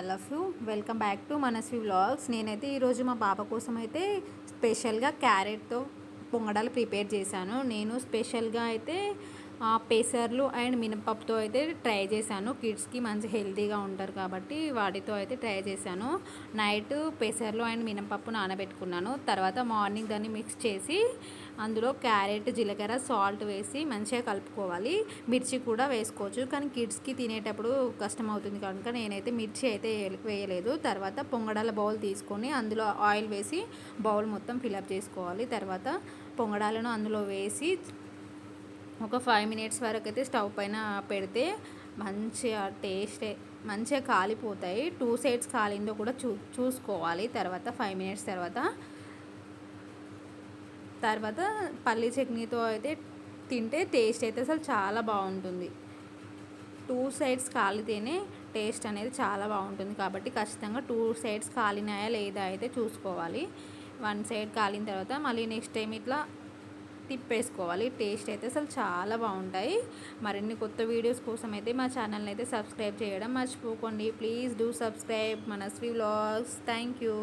All of you welcome back to Manasvi vlogs నేనైతే ఈరోజు మా పాప కోసం అయితే స్పెషల్గా క్యారెట్తో పొంగడాలు ప్రిపేర్ చేశాను. నేను స్పెషల్గా అయితే పెసర్లు అండ్ మినపప్పుతో అయితే ట్రై చేశాను. కిడ్స్కి మంచి హెల్తీగా ఉంటారు కాబట్టి వాటితో అయితే ట్రై చేశాను. నైట్ పెసర్లు అండ్ మినపప్పు నానబెట్టుకున్నాను. తర్వాత మార్నింగ్ దాన్ని మిక్స్ చేసి అందులో క్యారెట్ జీలకర్ర సాల్ట్ వేసి మంచిగా కలుపుకోవాలి. మిర్చి కూడా వేసుకోవచ్చు. కానీ కిడ్స్కి తినేటప్పుడు కష్టం అవుతుంది కనుక నేనైతే మిర్చి అయితే వేయలేదు. తర్వాత పొంగడాల బౌల్ తీసుకొని అందులో ఆయిల్ వేసి బౌల్ మొత్తం ఫిలప్ చేసుకోవాలి. తర్వాత పొంగడాలను అందులో వేసి ఒక ఫైవ్ మినిట్స్ వరకు అయితే స్టవ్ పైన పెడితే మంచిగా టేస్ట్ మంచిగా కాలిపోతాయి. టూ సైడ్స్ కాలిందో కూడా చూ చూసుకోవాలి. తర్వాత ఫైవ్ మినిట్స్ తర్వాత తర్వాత పల్లీ చట్నీతో అయితే తింటే టేస్ట్ అయితే అసలు చాలా బాగుంటుంది. టూ సైడ్స్ కాలితేనే టేస్ట్ అనేది చాలా బాగుంటుంది. కాబట్టి ఖచ్చితంగా టూ సైడ్స్ కాలినాయా లేదా అయితే చూసుకోవాలి. వన్ సైడ్ కాలిన తర్వాత మళ్ళీ నెక్స్ట్ టైం ఇట్లా తిప్పేసుకోవాలి. టేస్ట్ అయితే అసలు చాలా బాగుంటాయి. మరిన్ని కొత్త వీడియోస్ కోసం అయితే మా ఛానల్ని అయితే సబ్స్క్రైబ్ చేయడం మర్చిపోకండి. ప్లీజ్ డూ సబ్స్క్రైబ్ మన శ్రీ వ్లాగ్స్. Thank you.